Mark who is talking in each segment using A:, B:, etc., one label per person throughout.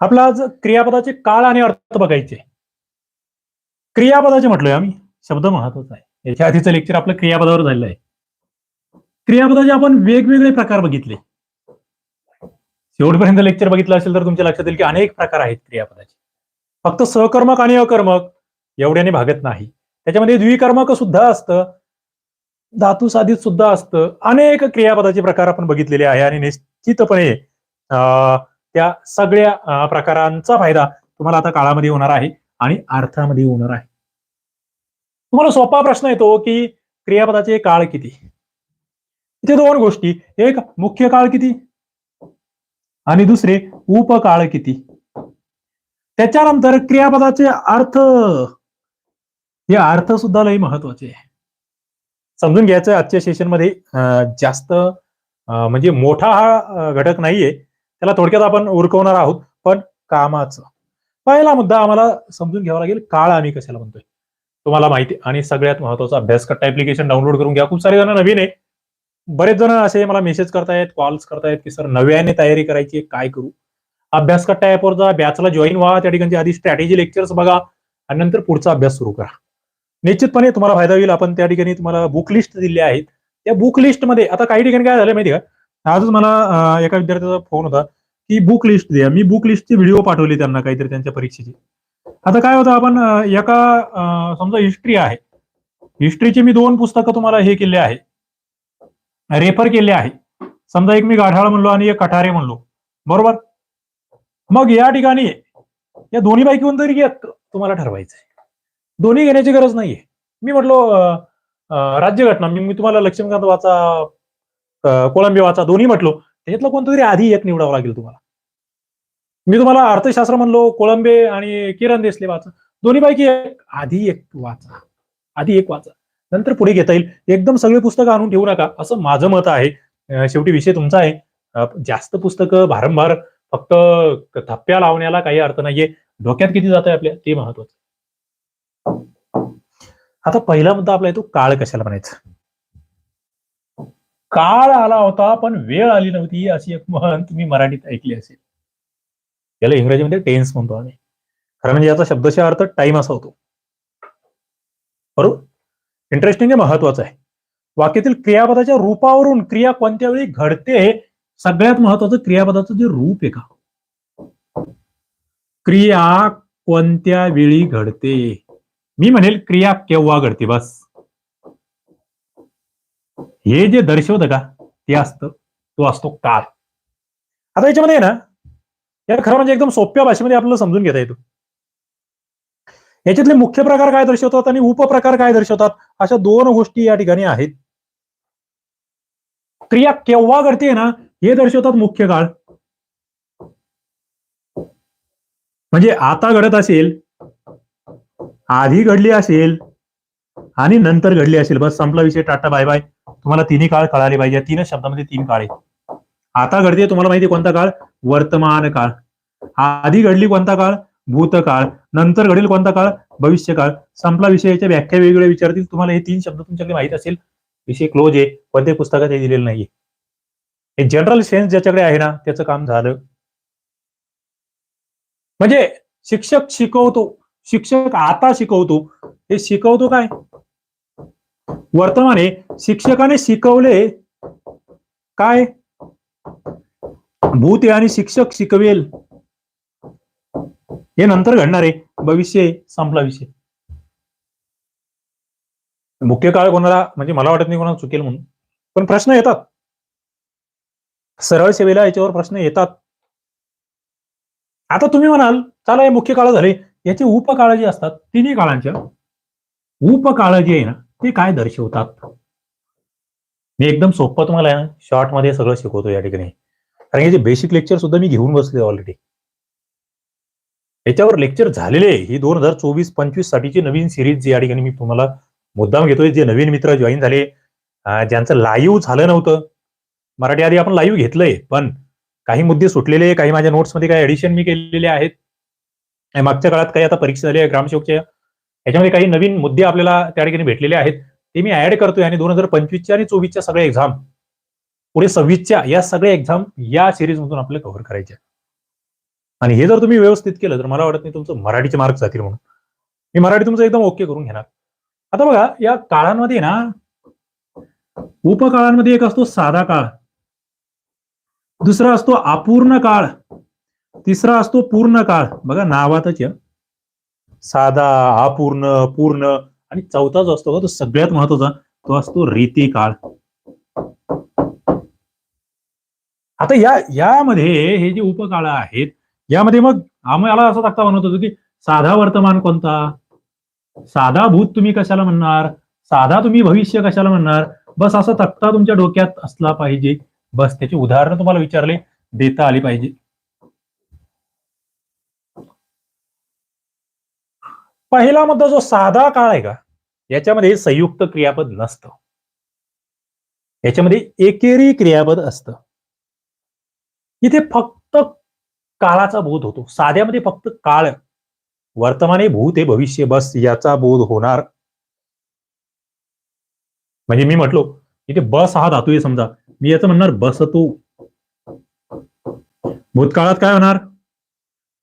A: आपला आज क्रियापदाचे काळ आणि अर्थ बघायचे. क्रियापदाचे म्हटलोय आम्ही. शब्द महत्त्वाचा आहे. याच्या आधीचं लेक्चर आपलं क्रियापदावर झालेलं आहे. क्रियापदाचे आपण वेगवेगळे प्रकार बघितले. शेवटपर्यंत लेक्चर बघितलं असेल तर तुमच्या लक्षात येईल की अनेक प्रकार आहेत क्रियापदाचे. फक्त सहकर्मक आणि अकर्मक एवढ्याने भागत नाही. त्याच्यामध्ये द्विकर्मक सुद्धा असतं. धातू साधित सुद्धा असतं. अनेक क्रियापदाचे प्रकार आपण बघितलेले आहे आणि निश्चितपणे अं, त्या सगळ्या प्रकारांचा फायदा तुम्हाला आता काळामध्ये होणार आहे आणि अर्थामध्ये होणार आहे. तुम्हाला सोपा प्रश्न येतो की क्रियापदाचे काळ किती? इथे दोन गोष्टी. एक मुख्य काळ किती? आणि दुसरे उपकाळ किती? त्याच्यानंतर क्रियापदाचे अर्थ. हे अर्थ सुद्धा लय महत्त्वाचे आहे. समजून घ्यायचं आजच्या सेशनमध्ये जास्त म्हणजे मोठा हा घटक नाहीये. त्याला थोडक्यात आपण उरकवणार आहोत पण कामाचं. पहिला मुद्दा आम्हाला समजून घ्यावा लागेल काळ आम्ही कशाला म्हणतोय? तुम्हाला माहिती आणि सगळ्यात महत्त्वाचा अभ्यास कट्टा ऍप्लिकेशन डाउनलोड करून घ्या. खूप सारे जण नवीन आहे. बरेच जण असे मला मेसेज करतायत कॉल्स करतायत की सर नव्याने तयारी करायची आहे, काय करू? अभ्यास कट्टा ऍपवर जा बॅचला जॉईन व्हा त्या ठिकाणी आधी स्ट्रॅटेजी लेक्चर्स बघा आणि नंतर पुढचा अभ्यास सुरू करा. निश्चितपणे तुम्हाला फायदा होईल. आपण त्या ठिकाणी तुम्हाला बुक लिस्ट दिली आहेत. त्या बुक लिस्टमध्ये आता काही ठिकाणी काय झालं माहिती का? आजच मला एका विद्यार्थ्याचा फोन होता की बुक लिस्ट द्या. मी बुक लिस्टची व्हिडिओ पाठवली त्यांना काहीतरी त्यांच्या परीक्षेची. आता काय होतं आपण एका समजा हिस्ट्री आहे. हिस्ट्रीचे मी दोन पुस्तकं तुम्हाला हे केले आहे. रेफर केले आहे. समजा एक मी गाढाळ म्हणलो आणि एक कठारे म्हणलो. बरोबर? मग या ठिकाणी या दोन्ही पैकी तरी एक तुम्हाला ठरवायचं आहे. दोन्ही घेण्याची गरज नाहीये. मी म्हटलो राज्यघटना मी मी तुम्हाला लक्ष्मीकांत वाचा कोळंबी वाचा दोन्ही म्हटलो. त्याच्यातलं कोणतं तरी आधी एक निवडावं लागेल तुम्हाला. मी तुम्हाला अर्थशास्त्र म्हणलो कोळंबे आणि किरण देसले वाचा. दोन्ही पैकी एक आधी एक वाचा. आधी एक वाचा. नंतर पुढे घेता येईल. एकदम सगळे पुस्तकं आणून ठेवू नका. असं माझं मत आहे. शेवटी विषय तुमचा आहे. जास्त पुस्तकं भारंभार फक्त थप्प्या लावण्याला काही अर्थ नाहीये. डोक्यात किती जात आहे आपल्या? ते महत्वाचं आता पहिला मुद्दा आपला येतो काळ कशाला म्हणायचा? काळ आला होता पण वेळ आली नव्हती अशी एक म्हण तुम्ही मराठीत ऐकली असेल. याला इंग्रजीमध्ये म्हणजे टेन्स म्हणतो आम्ही. खरं म्हणजे याचा शब्दशः अर्थ टाइम असा होतो. बरोबर? इंटरेस्टिंग हे महत्वाचं आहे. वाक्यातील क्रियापदाच्या रूपावरून क्रिया कोणत्या वेळी घडते सगळ्यात महत्वाचं क्रियापदाचं जे रूप आहे का? क्रिया कोणत्या वेळी घडते? मी म्हणेल क्रिया केव्हा घडते बस. हे जे दर्शवतं का ते असतं तो असतो काळ. आता याच्यामध्ये ना यार खरं म्हणजे एकदम सोप्या भाषेमध्ये आपल्याला समजून घेता येतो. याच्यातले मुख्य प्रकार काय दर्शवतात आणि उपप्रकार काय दर्शवतात अशा दोन गोष्टी या ठिकाणी आहेत. क्रिया केव्हा घडते ना हे दर्शवतात मुख्य काळ. म्हणजे आता घडत असेल आधी घडली असेल आणि नंतर घडली असेल. बस संपला विषय. टाटा बाय बाय तुम्हाला तिन्ही काळ कळाले पाहिजे. तीनच शब्दामध्ये तीन काळ. आहे आता घडते तुम्हाला माहिती कोणता काळ? वर्तमान काळ. आधी घडली कोणता काळ? भूतकाळ. नंतर घडेल कोणता काळ? भविष्यकाळ. संपला विषयाच्या व्याख्या वेगवेगळ्या विचारतील तुम्हाला हे तीन शब्द तुमच्याकडे माहीत असेल. विषय क्लोज आहे. कोणत्याही पुस्तकात हे दिलेलं नाहीये. हे जनरल सेन्स ज्याच्याकडे आहे ना त्याचं काम झालं. म्हणजे शिक्षक शिकवतो. शिक्षक आता शिकवतो. हे शिकवतो काय? वर्तमाने शिक्षकाने शिकवले काय? भूत आणि शिक्षक शिकवेल. हे नंतर घडणार आहे. भविष्य संपला विषय. मुख्य काळ कोणाला म्हणजे मला वाटत नाही कोणाला चुकेल म्हणून. पण प्रश्न येतात. सरळ सेवेला याच्यावर प्रश्न येतात. आता तुम्ही म्हणाल चला हे मुख्य काळ झाले. याचे उपकाळ जे असतात तिन्ही काळांच्या. उपकाळ जे आहे ना ते काय दर्शवतात? मी एकदम सोपं तुम्हाला शॉर्टमध्ये सगळं शिकवतो या ठिकाणी. कारण याचे बेसिक लेक्चर सुद्धा मी घेऊन बसले ऑलरेडी याच्यावर लेक्चर झालेले आहे. ही दोन हजार चोवीस पंचवीस साठीची नवीन सिरीज या ठिकाणी मी तुम्हाला मुद्दाम घेतोय. जे नवीन मित्र जॉईन झाले ज्यांचं लाईव्ह झालं नव्हतं. मराठी आधी आपण लाईव्ह घेतलंय पण काही मुद्दे सुटलेले काही माझ्या नोट्समध्ये काही ऍडिशन मी केलेले आहेत. आणि मागच्या काळात काही आता परीक्षा झाली आहे ग्रामसेवकच्या याच्यामध्ये काही नवीन मुद्दे आपल्याला त्या ठिकाणी भेटलेले आहेत. ते मी ऍड करतोय आणि दोन हजार पंचवीसच्या आणि चोवीसच्या सगळ्या एक्झाम पुढे सव्वीसच्या या सगळ्या एक्झाम या सिरीज मधून आपल्याला कव्हर करायच्या आणि हे जर तुम्ही व्यवस्थित केलं तर मला वाटत नाही तुमचं मराठीचे मार्क जातील म्हणून. मी मराठी तुमचं एकदम ओके करून घेणार. आता बघा या काळांमध्ये ना उपकाळांमध्ये एक असतो साधा काळ दुसरा असतो अपूर्ण काळ तिसरा असतो पूर्ण काळ. बघा नावातच या. साधा अपूर्ण पूर्ण आणि चौथा जो असतो तो सगळ्यात महत्त्वाचा तो असतो रीती काळ आता या यामध्ये हे जे उपकाळ आहेत यामध्ये मग आम्हाला असं तक्ता म्हणत होतो की साधा वर्तमान कोणता? साधा भूत तुम्ही कशाला म्हणणार? साधा तुम्ही भविष्य कशाला म्हणणार? बस असा तक्ता तुमच्या डोक्यात असला पाहिजे. बस त्याची उदाहरणं तुम्हाला विचारले देता आली पाहिजे. पहिला मुद्दा जो साधा काळ आहे का याच्यामध्ये संयुक्त क्रियापद नसतं. याच्यामध्ये एकेरी क्रियापद असतं. इथे फक्त काळाचा बोध होतो. साध्यामध्ये फक्त काळ. वर्तमाने भूत हे भविष्य बस याचा बोध होणार. म्हणजे मी म्हटलो इथे बस हा धातू आहे समजा. मी याचं म्हणणार बसतो. भूतकाळात काय होणार?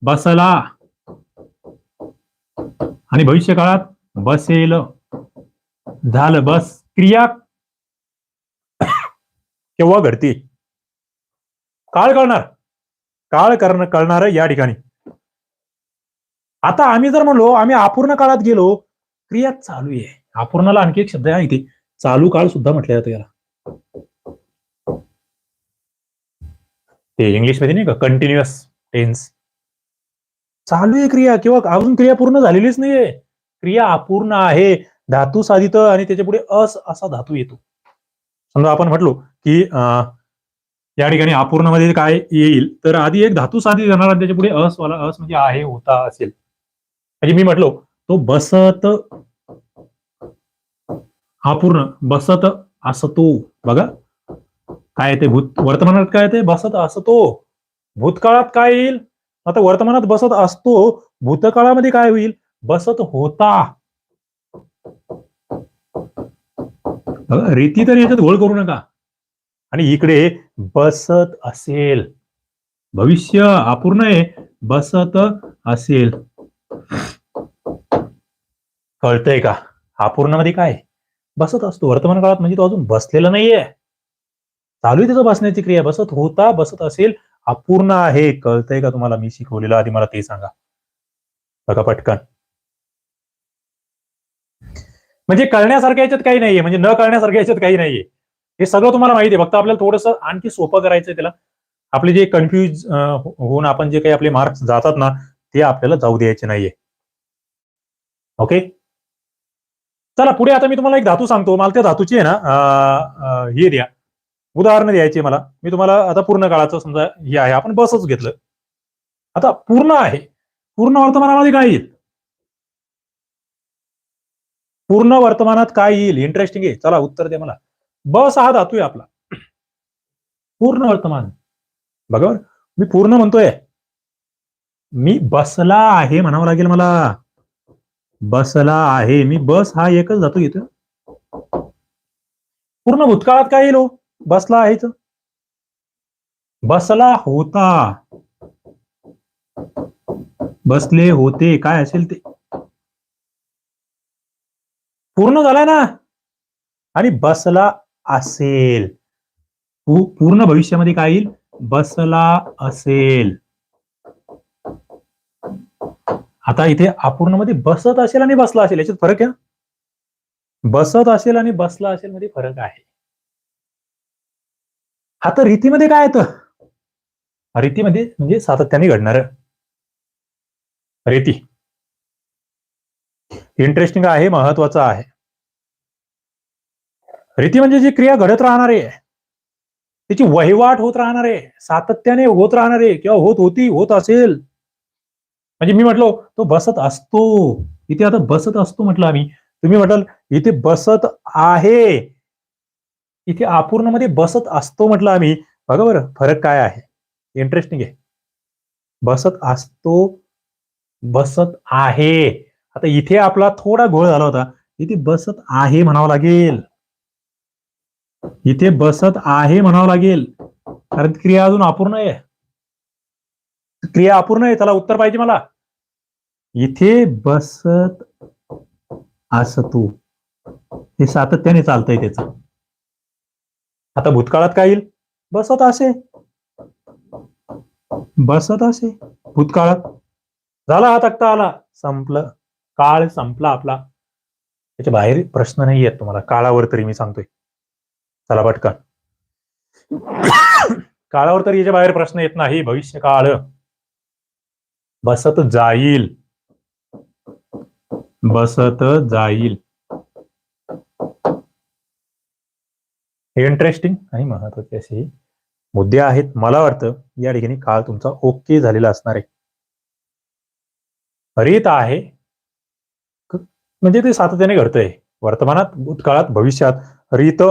A: बसला. आणि भविष्य काळात बसेल झालं बस. क्रिया केव्हा घडते? काळ कळणार. काळ करण कळणार या ठिकाणी. आता आम्ही जर म्हणलो आम्ही अपूर्ण काळात गेलो क्रिया चालू आहे. अपूर्णाला आणखी एक शब्द आहे इथे. चालू काळ सुद्धा म्हटलं जातं याला. ते इंग्लिशमध्ये नाही का? कंटिन्युअस टेन्स चालू आहे क्रिया किंवा अजून क्रिया पूर्ण झालेलीच नाहीये. क्रिया अपूर्ण आहे. धातू साधित आणि त्याच्या पुढे अस असा धातू येतो. समजा आपण म्हटलो की या ठिकाणी अपूर्णमध्ये काय येईल तर आधी एक धातू साधित जाणार आणि त्याच्या पुढे अस वाला अस म्हणजे आहे होता असेल. म्हणजे मी म्हटलो तो बसत अपूर्ण बसत असतो. बघा. काय येते भूत वर्तमानात काय येते बसत असतो. भूतकाळात काय येईल? आता वर्तमानात बसत असतो भूतकाळामध्ये काय होईल? बसत होता. रीती तर याच्यात घोळ करू नका. आणि इकडे बसत असेल. भविष्य अपूर्ण आहे बसत असेल. कळतंय का? अपूर्णमध्ये काय? बसत असतो. वर्तमान काळात म्हणजे तो अजून बसलेला नाहीये. चालू आहे त्याचं बसण्याची क्रिया. बसत होता बसत असेल. अपूर्ण आहे कळतंय का तुम्हाला मी शिकवलेलं? आधी मला ते सांगा. बघा पटकन. म्हणजे कळण्यासारख्या याच्यात काही नाहीये. म्हणजे न कळण्यासारख्या याच्यात काही नाहीये. हे सगळं तुम्हाला माहिती आहे. फक्त आपल्याला थोडंसं आणखी सोपं करायचंय त्याला. आपले जे कन्फ्युज हो, होऊन आपण जे काही आपले मार्क्स जातात ना ते आपल्याला जाऊ द्यायचे नाहीये. ओके चला पुढे आता मी तुम्हाला एक धातू सांगतो. मला त्या धातूची आहे ना हे द्या. उदाहरणं द्यायची मला. मी तुम्हाला आता पूर्ण काळाचं समजा हे आहे. आपण बसच घेतलं. आता पूर्ण आहे. पूर्ण वर्तमानामध्ये काय येईल? पूर्ण वर्तमानात काय येईल? इंटरेस्टिंग आहे. चला उत्तर द्या मला. बस हा धातू आहे आपला. पूर्ण वर्तमान. बघा मी पूर्ण म्हणतोय. मी बसला आहे म्हणावं लागेल मला. बसला आहे. मी बस हा एकच धातू घेतोय. पूर्ण भूतकाळात काय येईल हो? बसला आहेच बसला होता. बसले होते. काय असेल ते. पूर्ण झालाय ना? आणि बसला असेल. पूर्ण भविष्यामध्ये काय येईल? बसला असेल. आता इथे अपूर्णमध्ये बसत असेल आणि बसला असेल. याच्यात फरक आहे बसत असेल आणि बसला असेल मध्ये फरक आहे. आता रीतीमध्ये काय येतं? रीतीमध्ये म्हणजे सातत्याने घडणार. रीती. इंटरेस्टिंग आहे महत्वाचं आहे. रीती म्हणजे जी क्रिया घडत राहणार. आहे त्याची वहिवाट होत राहणार. आहे सातत्याने होत राहणार आहे किंवा होत होती होत असेल. म्हणजे मी म्हटलो तो बसत असतो. इथे आता बसत असतो म्हटलं आम्ही. तुम्ही म्हटलं इथे बसत आहे. इथे अपूर्णमध्ये बसत असतो म्हटलं आम्ही. बघा बरं फरक काय आहे? इंटरेस्टिंग आहे बसत असतो बसत आहे. आता इथे आपला थोडा घोळ झाला होता. इथे बसत आहे म्हणावं लागेल. इथे बसत आहे म्हणावं लागेल. कारण क्रिया अजून अपूर्ण आहे. क्रिया अपूर्ण आहे त्याला उत्तर पाहिजे मला. इथे बसत असतो. हे सातत्याने चालतंय त्याचं. आता भूतकाळात काय येईल? बसत असे. बसत असे. भूतकाळात. झाला हा तक्ता आला. संपलं. काळ संपला आपला. त्याच्या बाहेर प्रश्न नाही येत तुम्हाला. काळावर तरी मी सांगतोय. चला पटकन. काळावर तरी याच्या बाहेर प्रश्न येत नाही. भविष्य काळ बसत जाईल. बसत जाईल. हे इंटरेस्टिंग आणि महत्त्वाचे असे मुद्दे आहेत. मला वाटतं या ठिकाणी काळ तुमचा ओके झालेला असणार आहे. रीत आहे. म्हणजे ते सातत्याने घडतंय. वर्तमानात भूतकाळात भविष्यात रीत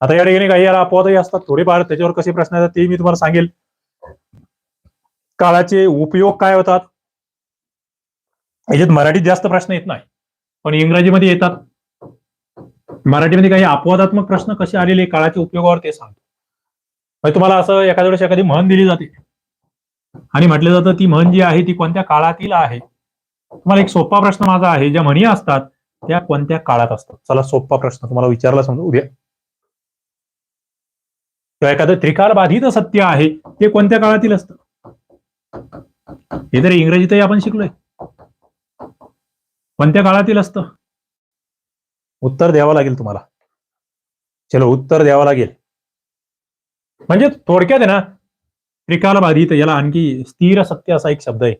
A: आता या ठिकाणी काही याला अपवादही असतात. थोडेफार त्याच्यावर कसे प्रश्न येतात ते मी तुम्हाला सांगेल. काळाचे उपयोग काय होतात? याच्यात मराठीत जास्त प्रश्न येत नाही. पण इंग्रजीमध्ये येतात. मराठीमध्ये काही अपवादात्मक प्रश्न कसे आलेले काळाच्या उपयोगावर ते सांगतो. म्हणजे तुम्हाला असं एखाद्या वेळेस एखादी म्हण दिली जाते. आणि म्हटलं जातं ती म्हण जी आहे ती कोणत्या काळातील आहे? तुम्हाला एक सोपा प्रश्न माझा आहे. ज्या म्हणी असतात त्या कोणत्या काळात असतात? चला सोपा प्रश्न तुम्हाला विचारला समजा उद्या. किंवा एखादं त्रिकाल बाधित सत्य आहे ते कोणत्या काळातील असतं? हे तर इंग्रजीतही आपण शिकलोय. कोणत्या काळातील असतं? उत्तर द्यावं लागेल तुम्हाला. चलो उत्तर द्यावं लागेल. म्हणजे थोडक्यात आहे ना त्रिकाल बाधित याला आणखी स्थिर सत्य असा एक शब्द आहे.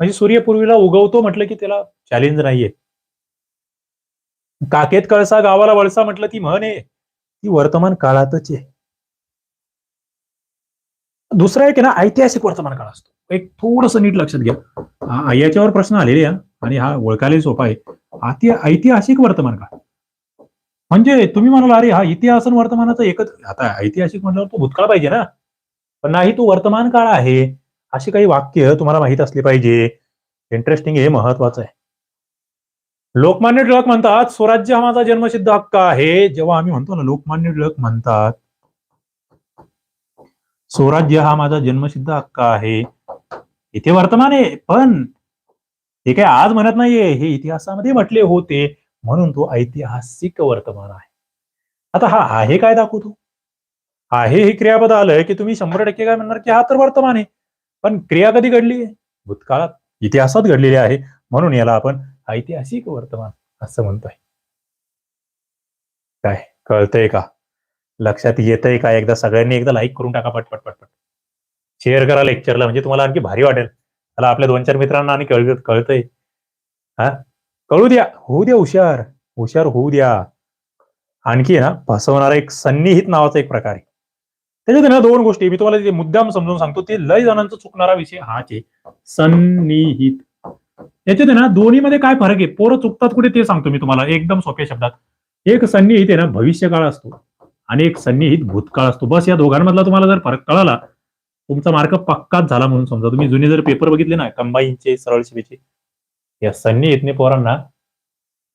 A: म्हणजे सूर्यपूर्वीला उगवतो म्हटलं की त्याला चॅलेंज नाहीये. काकेत कळसा गावाला वळसा म्हटलं ती म्हण आहे. ती वर्तमान काळातच आहे. दुसरा एक ना ऐतिहासिक वर्तमान काळ असतो. एक थोडस नीट लक्षात घ्या. याच्यावर प्रश्न आलेले आहे आणि हा ओळखायला सोपा आहे. ऐतिहासिक वर्तमान काळ. म्हणजे तुम्ही म्हणाला अरे हा इतिहास आणि वर्तमानाचा एकच आता ऐतिहासिक म्हटल्यावर तो भूतकाळ पाहिजे ना. पण नाही तो वर्तमान काळ आहे. अशी काही वाक्य तुम्हाला माहीत असली पाहिजे. इंटरेस्टिंग हे महत्वाचं आहे. लोकमान्य टिळक म्हणतात स्वराज्य हा माझा जन्मसिद्ध हक्क आहे. जेव्हा आम्ही म्हणतो ना लोकमान्य टिळक म्हणतात स्वराज्य हा माझा जन्मसिद्ध हक्क आहे. इथे वर्तमान आहे पण हे काय आज म्हणत नाहीये. हे इतिहासामध्ये म्हटले होते. म्हणून तो ऐतिहासिक वर्तमान आहे. आता हा आहे काय दाखवतो? आहे हे क्रियापद आलं की तुम्ही शंभर टक्के काय म्हणणार की हा तर वर्तमान आहे. पण क्रिया कधी घडली आहे? भूतकाळात इतिहासात घडलेली आहे. म्हणून याला आपण ऐतिहासिक वर्तमान असं म्हणतोय. काय? कळतंय का? लक्षात येतंय का? एकदा सगळ्यांनी एकदा लाईक करून टाका पटपट पटपट. शेअर करा लेक्चरला म्हणजे तुम्हाला आणखी भारी वाटेल. मला आपल्या दोन चार मित्रांना आणि कळ कळतंय. हा? कळू द्या होऊ द्या हुशार हुशार होऊ द्या. आणखी ना फसवणारा एक सन्निहित नावाचा एक प्रकार आहे. त्याच्यात ना दोन गोष्टी मी तुम्हाला ते मुद्दाम समजून सांगतो ते लय जणांचा चुकणारा विषय हाच आहे सन्निहित. याच्यात आहे ना दोन्हीमध्ये काय फरक आहे? पोरं चुकतात कुठे ते सांगतो मी तुम्हाला एकदम सोप्या शब्दात. एक सन्निहित आहे ना भविष्यकाळ असतो आणि एक सन्निहित भूतकाळ असतो. बस या दोघांमधला तुम्हाला जर फरक कळाला तुमचा मार्क पक्काच झाला म्हणून समजा. तुम्ही जुने जर पेपर बघितले ना कंबाईनचे सरळ शिवेचे या सन्निहितने पोरांना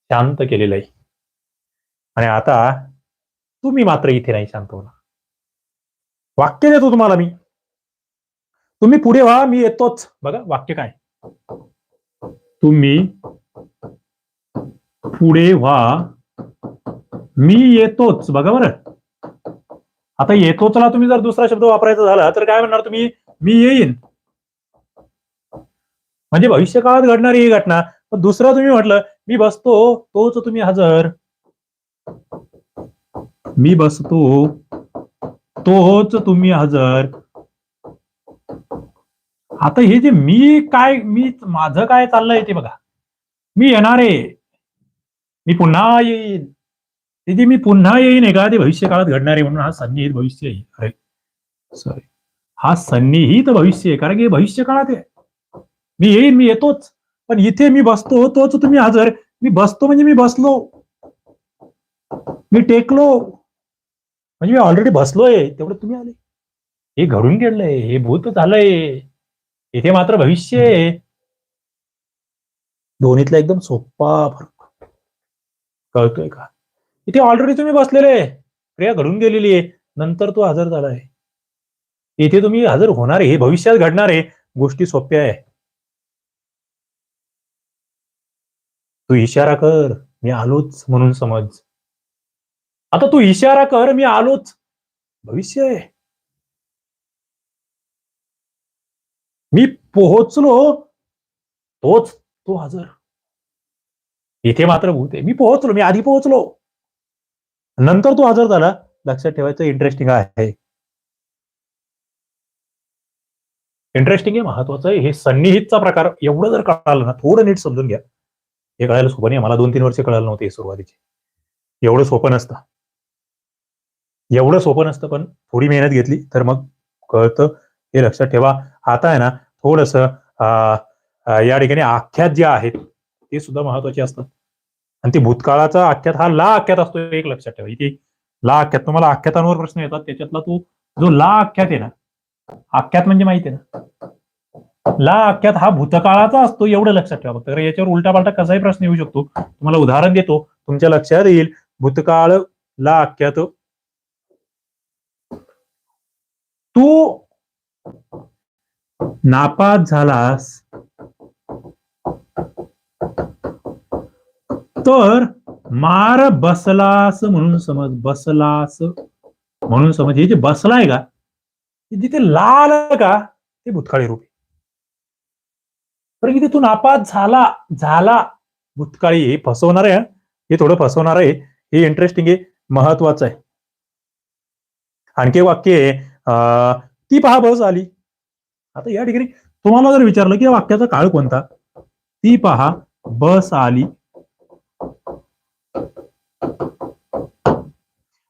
A: शांत केलेलं आहे. आणि आता तुम्ही मात्र इथे नाही शांत होणार. वाक्य देतो तुम्हाला मी. तुम्ही पुढे व्हा मी येतोच. बघा वाक्य काय? तुम्ही पुढे व्हा मी येतोच. बघा बरं. आता येतोचला तुम्ही जर दुसरा शब्द वापरायचा झाला तर काय म्हणणार तुम्ही? मी येईन. म्हणजे भविष्य काळात घडणारी ही घटना. पण दुसरा तुम्ही म्हटलं मी बसतो तोच तुम्ही हजर. मी बसतो तोच तुम्ही हजर. आता हे जे मी काय मी माझं काय चाललंय ते बघा. मी येणार आहे. मी पुन्हा येईन. ते जे मी पुन्हा येईन एका ते भविष्य काळात घडणार आहे म्हणून हा सन्निहित भविष्य आहे. अरे सॉरी हा सन्निहित भविष्य आहे कारण की भविष्य काळात आहे. मी येईन मी येतोच. पण इथे मी बसतो तोच तुम्ही हजर. मी बसतो म्हणजे मी बसलो. मी टेकलो. म्हणजे मी ऑलरेडी बसलोय. तेवढं तुम्ही आले. हे घडून गेलंय हे भूत झालंय इथे मात्र भविष्य आहे. दोन्हीतला एकदम सोपा फरक. कळतोय का? इथे ऑलरेडी तुम्ही बसलेले क्रिया घडून गेलेली आहे. नंतर तो हजर झालाय इथे तुम्ही हजर होणारे हे भविष्यात घडणार आहे. गोष्टी सोप्या आहे. तू इशारा कर मी आलोच म्हणून समज. आता तू इशारा कर मी आलोच. भविष्य आहे. मी पोहोचलो तोच तो हजर. इथे मात्र भूत आहे. मी पोहोचलो मी आधी पोहोचलो. नंतर तो हजर झाला. लक्षात ठेवायचं इंटरेस्टिंग आहे. इंटरेस्टिंग आहे महत्वाचं आहे. हे सन्निहितचा प्रकार एवढं जर कळालं ना थोडं नीट समजून घ्या. हे कळायला सोपं नाही. मला दोन तीन वर्ष कळालं नव्हते सुरुवातीचे. एवढं सोपं नसतं. एवढं सोपं नसतं पण थोडी मेहनत घेतली तर मग कळतं. हे लक्षात ठेवा. आता आहे ना थोडस या ठिकाणी आख्यात जे आहेत ते सुद्धा महत्त्वाचे असतात. आणि ते भूतकाळाचा आख्यात हा ला आख्यात असतो एक लक्षात ठेवा. इथे ला आख्यात तुम्हाला आख्यातांवर प्रश्न येतात. त्याच्यातला तो जो ला आख्यात आहे ना आख्यात म्हणजे माहिती आहे ना. ला आख्यात हा भूतकाळाचा असतो एवढं लक्षात ठेवा फक्त. याच्यावर उलटा पालटा कसाही प्रश्न येऊ शकतो. तुम्हाला उदाहरण देतो. तुमच्या लक्षात येईल भूतकाळ ला आख्यात तू नापास झालास तर मार बसलास म्हणून समज बसलास म्हणून समज. हे जे बसलाय का जिथे लाल का ते भूतकाळी रूप कारण की तिथून आपात झाला झाला. भूतकाळी हे फसवणार आहे हे थोडं फसवणार आहे. हे इंटरेस्टिंग आहे महत्वाचं आहे. आणखी वाक्य आहे ती पहा बस आली. आता या ठिकाणी तुम्हाला जर विचारलं की वाक्याचा काळ कोणता? ती पहा बस आली.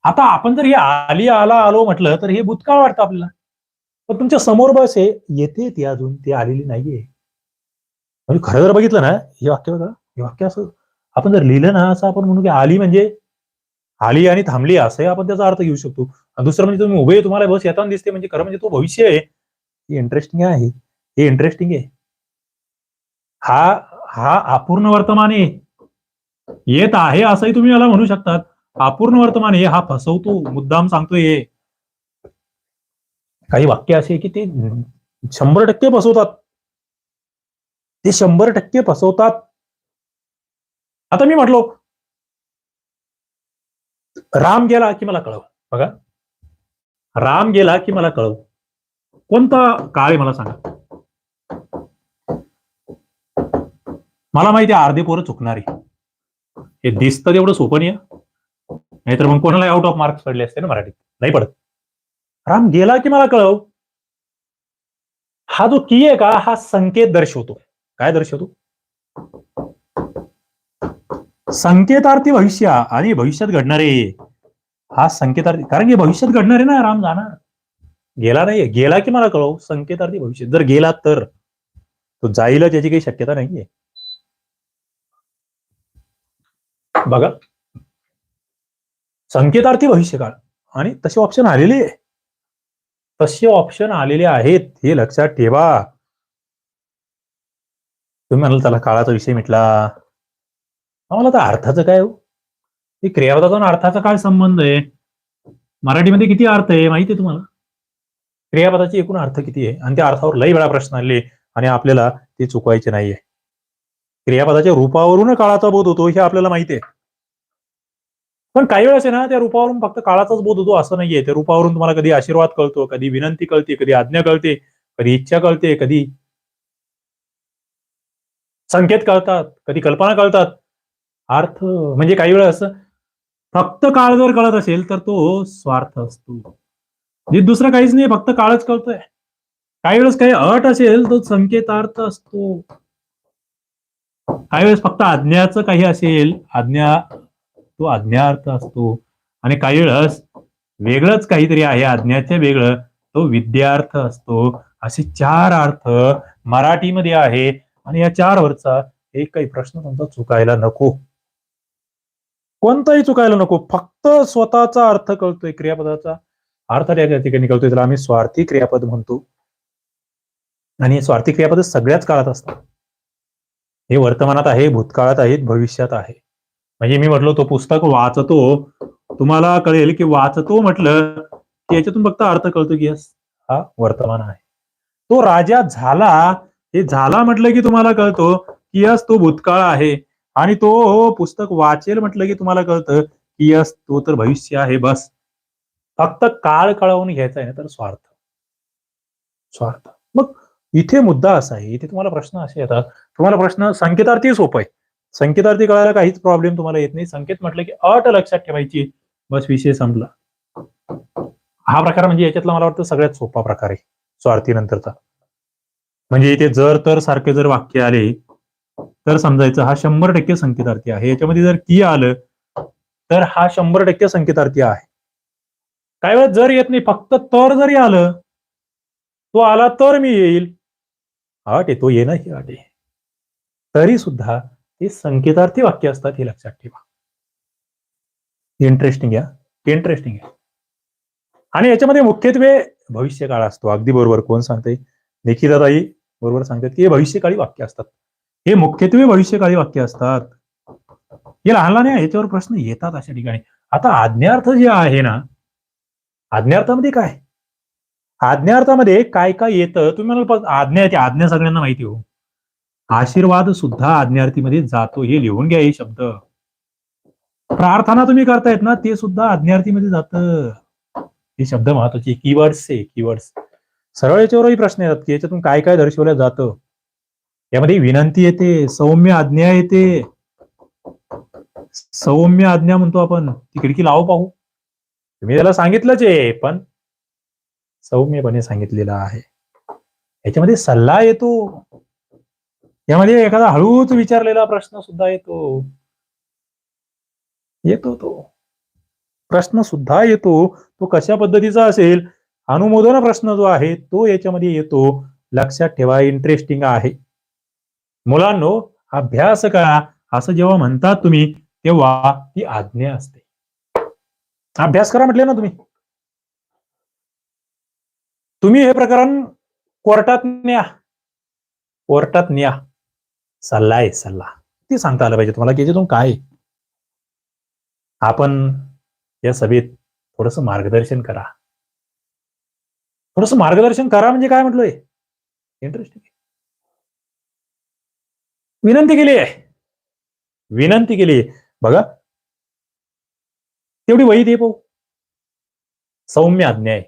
A: आता आपण जर हे आली आला आलो म्हटलं तर हे भूतकाळ वाटतं आपल्याला. पण तुमच्यासमोर बस आहे येते ती अजून ती आलेली नाहीये. म्हणजे खरं जर बघितलं ना हे वाक्य बघा हे वाक्य असं आपण जर लिहिलं ना असं आपण म्हणू की आली म्हणजे आली आणि थांबली असं आपण त्याचा अर्थ घेऊ शकतो. दुसरं म्हणजे तुम्ही उभे तुम्हाला बस येताना दिसते म्हणजे खरं म्हणजे तो भविष्य आहे. हे इंटरेस्टिंग आहे. हे इंटरेस्टिंग आहे. हा हा अपूर्ण वर्तमान आहे. येत आहे असंही तुम्ही मला म्हणू शकतात. अपूर्ण वर्तमान आहे हा फसवतो मुद्दाम सांगतोय काही वाक्य असे की ते शंभर टक्के फसवतात. ते शंभर टक्के फसवतात. आता मी म्हटलो राम गेला की मला कळव. बघा. राम गेला की मला कळव. कोणता काळ आहे मला सांगा. मला माहिती आहे अर्धे पोरं चुकणारी. हे दिसतं तेवढं सोपं नाही नाहीतर मग कोणाला आउट ऑफ मार्क्स पडले असते ना मराठीत. नाही पडत. राम गेला की मला कळव. हा जो की आहे का हा संकेत दर्शवतो काय दर्शवतो? संकेतार्थी भविष्य आणि भविष्यात घडणारे. हा संकेतार्थी कारण की भविष्यात घडणारे ना राम जाणार गेला नाही गेला की मला कळव. संकेतार्थी भविष्य. जर गेला तर. तो जाईलच याची काही शक्यता नाहीये. बघा. संकेतार्थी भविष्यकाळ. आणि तसे ऑप्शन आलेले. तसे ऑप्शन आलेले आहेत. हे लक्षात ठेवा. तुम्ही म्हणाल त्याला काळाचा विषय मिटला. आम्हाला तर अर्थाचं काय हो? ते क्रियापदाचा अर्थाचा काय संबंध आहे? मराठीमध्ये किती अर्थ आहे माहिती आहे तुम्हाला? क्रियापदाचे एकूण अर्थ किती आहे? आणि त्या अर्थावर लई वेळा प्रश्न आले आणि आपल्याला ते चुकवायचे नाहीये. क्रियापदाच्या रूपावरून काळाचा बोध होतो हे आपल्याला माहिती आहे. पण काही वेळेस आहे ना त्या रूपावरून फक्त काळाचाच बोध होतो असं नाहीये. त्या रूपावरून तुम्हाला कधी आशीर्वाद कळतो कधी विनंती कळते कधी आज्ञा कळते कधी इच्छा कळते कधी संकेत कळतात कधी कल्पना कळतात. अर्थ म्हणजे काही वेळेस फक्त काळ जर कळत असेल तर तो स्वार्थ असतो. म्हणजे दुसरं काहीच नाही फक्त काळच कळतोय. काही वेळेस काही अट असेल तो संकेतार्थ असतो. काही वेळेस फक्त आज्ञाचं काही असेल आज्ञा तो आज्ञार्थ असतो. आणि काही वेळेस वेगळंच काहीतरी आहे आज्ञाच्या वेगळं तो विद्यार्थ असतो. असे चार अर्थ मराठीमध्ये आहे. आणि या चार वरचा एक काही प्रश्न तुमचा चुकायला नको. कोणताही चुकायला नको. फक्त स्वतःचा अर्थ कळतोय क्रियापदाचा. अर्थ त्या ठिकाणी कळतोय. त्याला आम्ही स्वार्थी क्रियापद म्हणतो. आणि स्वार्थी क्रियापद सगळ्याच काळात असतात. हे वर्तमानात आहे भूतकाळात आहेत भविष्यात आहे. म्हणजे मी म्हटलो तो पुस्तक वाचतो. तुम्हाला कळेल की वाचतो म्हटलं की याच्यातून फक्त अर्थ कळतो की हा वर्तमान आहे. तो राजा झाला हे झाला म्हटलं की तुम्हाला कळतो की यस तो भूतकाळ आहे. आणि तो हो, पुस्तक वाचेल म्हटलं की तुम्हाला कळतं की यस तो तर भविष्य आहे बस. फक्त काळ कळवून घ्यायचा आहे ना तर स्वार्थ. स्वार्थ. मग इथे मुद्दा असा आहे इथे तुम्हाला प्रश्न असे येतात. तुम्हाला प्रश्न संकेतार्थी सोपं आहे. संकेतार्थी कळायला काहीच प्रॉब्लेम तुम्हाला येत नाही. संकेत म्हटलं की अट लक्षात ठेवायची. बस विषय संपला. हा प्रकार म्हणजे याच्यातला मला वाटतं सगळ्यात सोपा प्रकार आहे. स्वार्थी नंतरचा. म्हणजे इथे जर तर सारखे जर वाक्य आले तर समजायचं हा शंभर टक्के संकेतार्थी आहे. याच्यामध्ये जर की आलं तर हा शंभर टक्के संकेतार्थी आहे. काय वेळ जर येत नाही फक्त तर जरी आलं तो आला तर मी येईल. अट आहे तो येणं ही अट तरी सुद्धा ते संकेतार्थी वाक्य असतात हे लक्षात ठेवा. इंटरेस्टिंग या? इंटरेस्टिंग आहे आणि याच्यामध्ये मुख्यत्वे भविष्य काळ असतो. अगदी बरोबर कोण सांगते निखिताताई बरोबर सांगतात की हे भविष्यकाळी वाक्य असतात. हे मुख्यत्वे भविष्यकाळी वाक्य असतात. हे लहान लहान आहे, याच्यावर प्रश्न येतात अशा ठिकाणी. आता आज्ञार्थ जे आहे ना आज्ञार्थामध्ये काय? आज्ञार्थामध्ये काय काय येतं? तुम्ही म्हणाल आज्ञा येते आज्ञा सगळ्यांना माहिती हो. आशीर्वाद सुद्धा आज्ञार्थीमध्ये जातो. हे लिहून घ्या हे शब्द. प्रार्थना तुम्ही करतायत ना ते सुद्धा आज्ञार्थीमध्ये जातं. हे शब्द महत्त्वाचे कीवर्ड्स आहे कीवर्ड्स सरळ याच्यावरही प्रश्न येतात की याच्यातून काय काय दर्शवलं जातं? यामध्ये विनंती येते सौम्य आज्ञा येते. सौम्य आज्ञा म्हणतो आपण ती खिडकी लावू पाहू? तुम्ही त्याला सांगितलंच आहे पण सौम्यपणे सांगितलेलं आहे. याच्यामध्ये सल्ला येतो. यामध्ये एखादा हळूच विचारलेला प्रश्न सुद्धा येतो. येतो तो. प्रश्न सुद्धा येतो. तो कशा पद्धतीचा असेल? अनुमोदन प्रश्न जो आहे तो याच्यामध्ये येतो. लक्षात ठेवा इंटरेस्टिंग आहे. मुलांनो अभ्यास करा. असं जेव्हा म्हणतात तुम्ही तेव्हा ती आज्ञा असते. अभ्यास करा म्हटले ना तुम्ही. तुम्ही हे प्रकरण कोर्टात न्या. कोर्टात न्या. सल्ला आहे सल्ला. ते सांगता आलं पाहिजे तुम्हाला की याच्यातून काय आपण या सभेत थोडस मार्गदर्शन करा. थोडस मार्गदर्शन करा म्हणजे काय म्हटलंय? इंटरेस्टिंग विनंती केली आहे. विनंती केली आहे. बघा. तेवढी वही दे पाहू. सौम्य आज्ञा आहे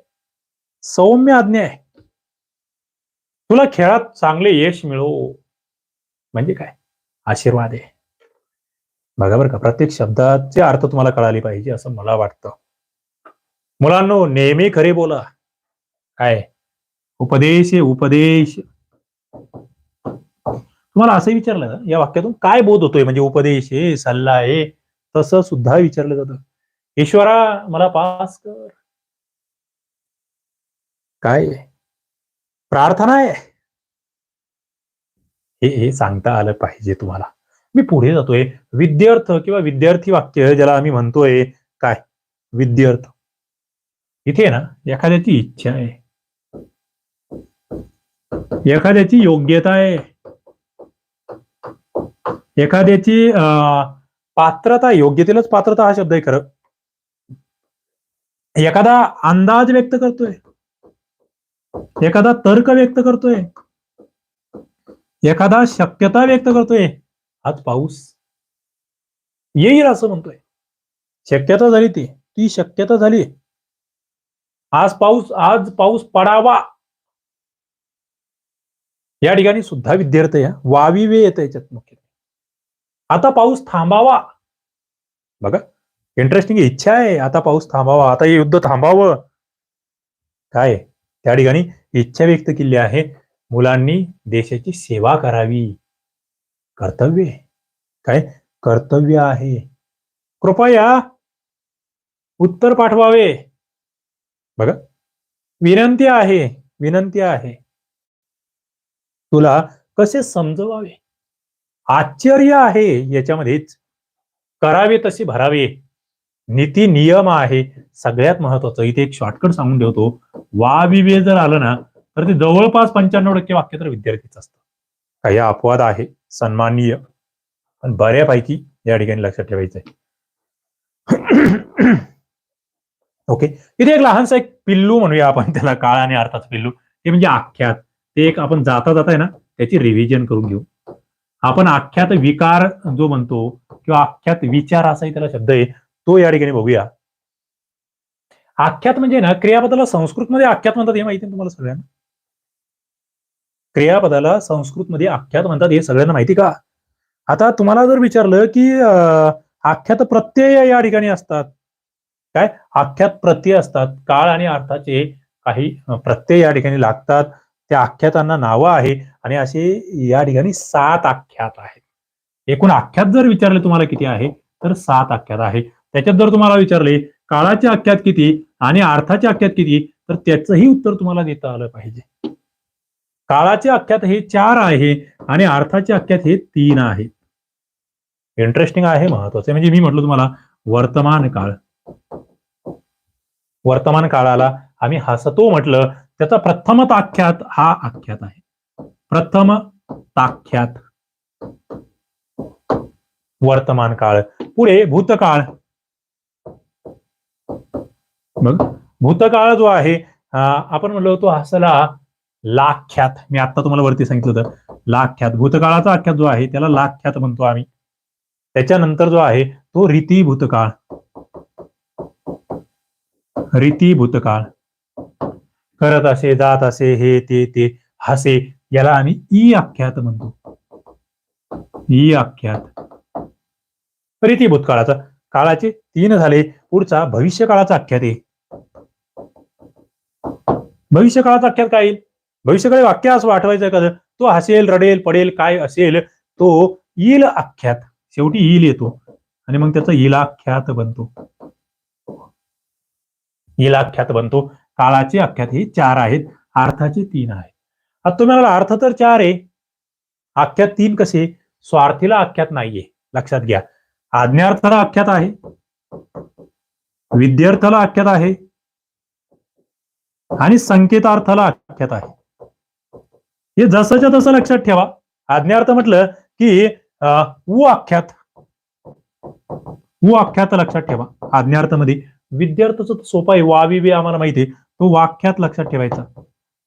A: सौम्य आज्ञा आहे तुला खेळात चांगले यश मिळो. म्हणजे काय? आशीर्वाद आहे. बघा बरं का प्रत्येक शब्दाचे अर्थ तुम्हाला कळाले पाहिजे असं मला वाटतं. मुलांनो नेहमी खरे बोला. काय? उपदेश उपदेश. तुम्हाला असं विचारलं ना या वाक्यातून काय बोध होतोय? म्हणजे उपदेश आहे सल्ला आहे तसं सुद्धा विचारलं जातं. ईश्वरा मला पास कर. काय प्रार्थना आहे हे हे सांगता आलं पाहिजे तुम्हाला. मी पुढे जातोय. विद्यार्थ किंवा विद्यार्थी वाक्य ज्याला आम्ही म्हणतोय काय? विद्यार्थ. इथे आहे ना एखाद्याची इच्छा आहे. एखाद्याची योग्यता आहे. एखाद्याची पात्रता योग्यतेलाच पात्रता हा शब्द आहे खरं. एखादा अंदाज व्यक्त करतोय. एखादा तर्क व्यक्त करतोय. एखादा शक्यता व्यक्त करतोय. आज पाऊस. येईल असं म्हणतोय. शक्यता झाली ती. ती शक्यता झाली. आज पाऊस आज पाऊस पडावा. या ठिकाणी सुद्धा विद्यार्थी या वावी वे येतं याच्यात मुख्य. आता पाऊस थांबावा. बघा इंटरेस्टिंग इच्छा आहे. आता पाऊस थांबावा. आता हे युद्ध थांबावं. काय? त्या ठिकाणी इच्छा व्यक्त केली आहे. मुलांनी देशाची सेवा करावी. कर्तव्य काय? कर्तव्य आहे. कृपया उत्तर पाठवावे. बघा विनंती आहे. विनंती आहे. तुला कसे समजवावे? आश्चर्य आहे याच्यामध्येच. करावे तसे भरावे. नीती नियम आहे. सगळ्यात महत्वाचं इथे एक शॉर्टकट सांगून ठेवतो. वा विवे जर आलं ना तर ते जवळपास पंच्याण्णव टक्के वाक्य तर विद्यार्थीच असतं. काही अपवाद आहे सन्माननीय. पण बऱ्यापैकी या ठिकाणी लक्षात ठेवायचं आहे ओके इथे एक लहानसा एक पिल्लू म्हणूया आपण त्याला काळ आणि अर्थात पिल्लू. हे म्हणजे आख्यात. ते एक आपण जाता जाता आहे ना त्याची रिव्हिजन करून घेऊ. आपण आख्यात विकार जो म्हणतो किंवा आख्यात विचार असाही त्याला शब्द आहे तो या ठिकाणी बघूया. आख्यात म्हणजे ना क्रियापदाला संस्कृतमध्ये आख्यात म्हणतात हे माहिती आहे तुम्हाला सगळ्यांना? क्रियापदाला संस्कृतमध्ये आख्यात म्हणतात हे सगळ्यांना माहिती का? आता तुम्हाला जर विचारलं की आख्यात प्रत्यय या ठिकाणी असतात. काय? आख्यात प्रत्यय असतात. काळ आणि अर्थाचे काही प्रत्यय या ठिकाणी लागतात. त्या आख्यातांना नावं आहे आणि असे या ठिकाणी सात आख्यात आहेत. एकूण आख्यात जर विचारले तुम्हाला किती आहे तर सात आख्यात आहे. त्याच्यात जर तुम्हाला विचारले काळाच्या आख्यात किती आणि अर्थाच्या आख्यात किती तर त्याचंही उत्तर तुम्हाला देता आलं पाहिजे. काळाचे आख्यात हे चार आहे आणि अर्थाचे आख्यात हे तीन आहे. इंटरेस्टिंग आहे महत्वाचं म्हणजे मी म्हटलं तुम्हाला वर्तमान काळ. वर्तमान काळाला आम्ही हसतो म्हटलं त्याचा प्रथम ताख्यात हा आख्यात आहे. प्रथम ताख्यात. वर्तमान काळ. पुढे भूतकाळ. मग भूतकाळ जो आहे आपण म्हणलो होतो हसला लाख्यात. मी आता तुम्हाला वरती सांगितलं होतं. लाख्यात. भूतकाळाचा आख्यात जो आहे त्याला लाख्यात म्हणतो आम्ही. त्याच्यानंतर जो आहे तो रीती भूतकाळ. रीती भूतकाळ. करत असे जात असे हे ते ते हसे याला आम्ही ई आख्यात म्हणतो. ई आख्यात. रीती भूतकाळाचा. काळाचे तीन झाले पुढचा भविष्य काळाचा आख्यात आहे. भविष्य काळाचा आख्यात काय येईल? भविष्यकाळी वाक्य असं वाटवायचं एखादं तो हसेल रडेल पडेल काय असेल तो येईल आख्यात. शेवटी येईल येतो. आणि मग त्याचा इलाख्यात बनतो. इलाख्यात बनतो. काळाचे आख्यात हे चार आहेत अर्थाचे तीन आहेत. आता तुम्ही म्हणाला अर्थ तर चार आहे. आख्यात तीन कसे? स्वार्थीला आख्यात नाहीये. लक्षात घ्या. आज्ञार्थाला आख्यात आहे. विद्यार्थाला आख्यात आहे. आणि संकेतार्थाला आख्यात आहे. हे जसंच्या तसं लक्षात ठेवा. आज्ञार्थ म्हटलं की उ आख्यात. उ आख्यात लक्षात ठेवा. आज्ञार्थामध्ये विद्यार्थ्याचं सोपा आहे. वावी वि आम्हाला माहिती आहे. तो वाक्यात लक्षात ठेवायचा.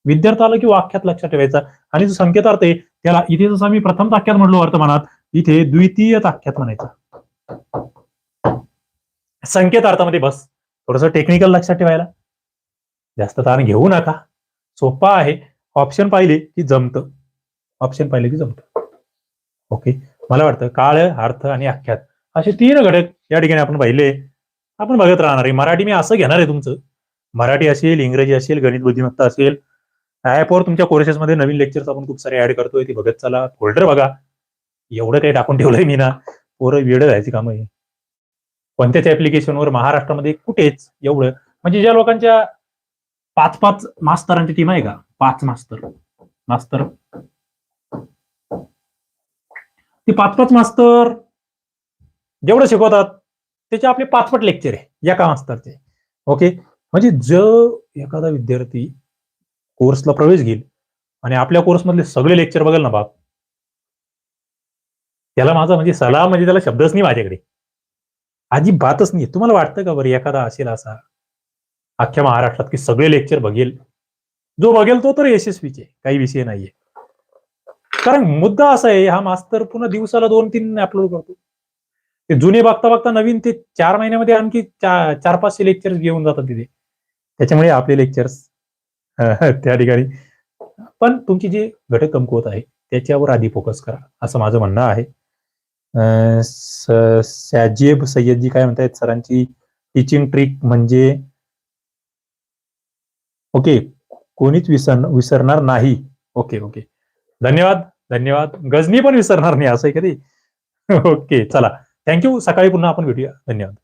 A: विद्यार्थ्याला की वाक्यात लक्षात ठेवायचा. आणि जो संकेतार्थ आहे त्याला इथे जसं आम्ही प्रथम ताक्यात म्हणलो वर्तमानात इथे द्वितीय ताक्यात म्हणायचा. संकेतार्थामध्ये बस. थोडस टेक्निकल लक्षात ठेवायला. जास्त ताण घेऊ नका. सोपा आहे. ऑप्शन पाहिले की जमतं. ऑप्शन पाहिले की जमतं. ओके मला वाटतं काळ अर्थ आणि आख्यात असे तीन घटक या ठिकाणी आपण पाहिले. आपण बघत राहणार आहे. मराठी मी असं घेणार आहे तुमचं. मराठी असेल इंग्रजी असेल गणित बुद्धिमत्ता असेल ऍपवर तुमच्या कोर्सेसमध्ये नवीन लेक्चर्स आपण खूप सारे ऍड करतोय ती बघत चला. फोल्डर बघा. एवढं काही टाकून ठेवलंय मी ना. पोरं वेळ जायची कामं आहे कोणत्याच ऍप्लिकेशनवर महाराष्ट्रामध्ये कुठेच एवढं. म्हणजे ज्या लोकांच्या पाच पाच मास्तरांची टीम आहे का? पाच मास्तर. मास्तर. ती पाच पाच मास्तर जेवढं शिकवतात त्याचे आपले पाचपट लेक्चर आहे एका मास्तरचे. ओके? म्हणजे जो एखादा विद्यार्थी कोर्सला प्रवेश घेईल आणि आपल्या कोर्समधले सगळे लेक्चर बघेल ना बाप त्याला माझा म्हणजे सलाह म्हणजे त्याला शब्दच नाही माझ्याकडे. अजिबातच नाही. तुम्हाला वाटतं का बरं एखादा असेल असा अख्ख्या महाराष्ट्रात की सगळे लेक्चर बघेल? जो बघेल तो तर यशस्वीचे काही विषय नाहीये. कारण मुद्दा असा आहे हा मास्तर पुन्हा दिवसाला दोन तीन अपलोड करतो. ते जुने बघता बघता नवीन ते चार महिन्यामध्ये आणखी चार चार पाचशे लेक्चर घेऊन जातात तिथे. त्याच्यामुळे आपले लेक्चर्स त्या ठिकाणी. पण तुमची जी घटक कमकुवत आहे त्याच्यावर आधी फोकस करा असं माझं म्हणणं आहे. सॅजेब सय्यदजी काय म्हणतायत? सरांची टीचिंग ट्रिक म्हणजे ओके कोणीच विसर विसरणार नाही. ओके ओके धन्यवाद धन्यवाद. गजनी पण विसरणार नाही असं आहे कधी ओके चला. थँक्यू सकाळी पुन्हा आपण भेटूया. धन्यवाद.